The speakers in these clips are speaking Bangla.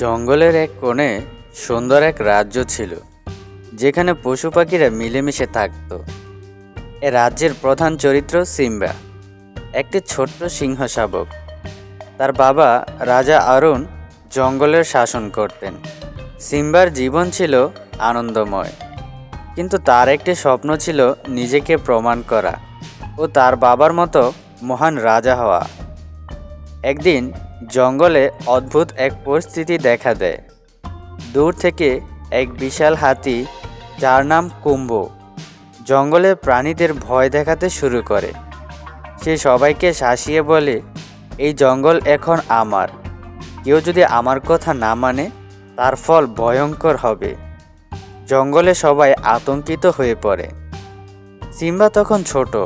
জঙ্গলের এক কোণে সুন্দর এক রাজ্য ছিল, যেখানে পশু পাখিরা মিলেমিশে থাকত। এ রাজ্যের প্রধান চরিত্র সিম্বা, একটি ছোট্ট সিংহ শাবক তার বাবা রাজা অরুণ জঙ্গলের শাসন করতেন। সিম্বার জীবন ছিল আনন্দময়, কিন্তু তার একটি স্বপ্ন ছিল নিজেকে প্রমাণ করা ও তার বাবার মতো মহান রাজা হওয়া। একদিন জঙ্গলে অদ্ভুত এক পরিস্থিতি দেখা দেয়। দূর থেকে এক বিশাল হাতি, যার নাম কুম্ভ, জঙ্গলে প্রাণীদের ভয় দেখাতে শুরু করে। সে সবাইকে শাসিয়ে বলে, এই জঙ্গল এখন আমার। কেউ যদি আমার কথা না মানে তার ফল ভয়ঙ্কর হবে জঙ্গলে সবাই আতঙ্কিত হয়ে পড়ে। সিম্বা তখন ছোট,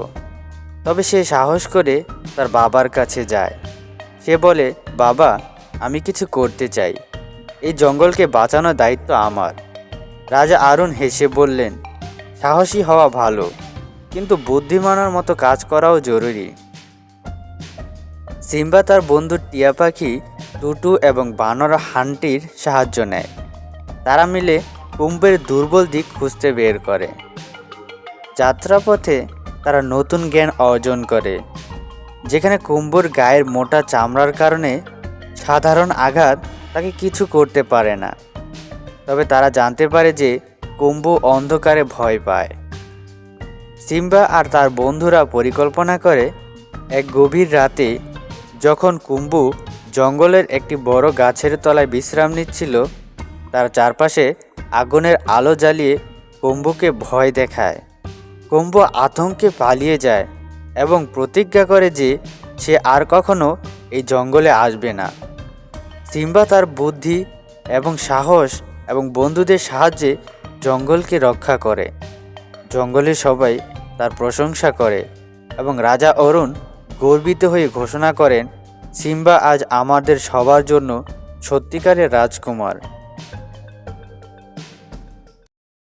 তবে সে সাহস করে তার বাবার কাছে যায়। সে বলে, বাবা, আমি কিছু করতে চাই। এই জঙ্গলকে বাঁচানোর দায়িত্ব আমার। রাজা আরুণ হেসে বললেন, সাহসী হওয়া ভালো, কিন্তু বুদ্ধিমানের মতো কাজ করাও জরুরি। সিম্বা তার বন্ধু টিয়া পাখি, টুটু এবং বানর হান্টির সাহায্য নেয়। তারা মিলে কুম্ভের দুর্বল দিক খুঁজতে বের করে। যাত্রাপথে তারা নতুন জ্ঞান অর্জন করে। যেখানে কুম্ভর গায়ের মোটা চামড়ার কারণে সাধারণ আঘাত তাকে কিছু করতে পারে না। তবে তারা জানতে পারে যে কুম্ভ অন্ধকারে ভয় পায়। সিম্বা আর তার বন্ধুরা পরিকল্পনা করে এক গভীর রাতে যখন কুম্ভু জঙ্গলের একটি বড় গাছের তলায় বিশ্রাম নিচ্ছিল, তার চারপাশে আগুনের আলো জ্বালিয়ে কুম্ভকে ভয় দেখায়। কুম্ভ আতঙ্কে পালিয়ে যায়। এবং প্রতিজ্ঞা করে যে সে আর কখনো এই জঙ্গলে আসবে না। সিম্বা তার বুদ্ধি এবং সাহস এবং বন্ধুদের সাহায্যে জঙ্গলকে রক্ষা করে। জঙ্গলে সবাই তার প্রশংসা করে এবং রাজা অরুণ গর্বিত হয়ে ঘোষণা করেন, সিম্বা আজ আমাদের সবার জন্য সত্যিকারের রাজকুমার।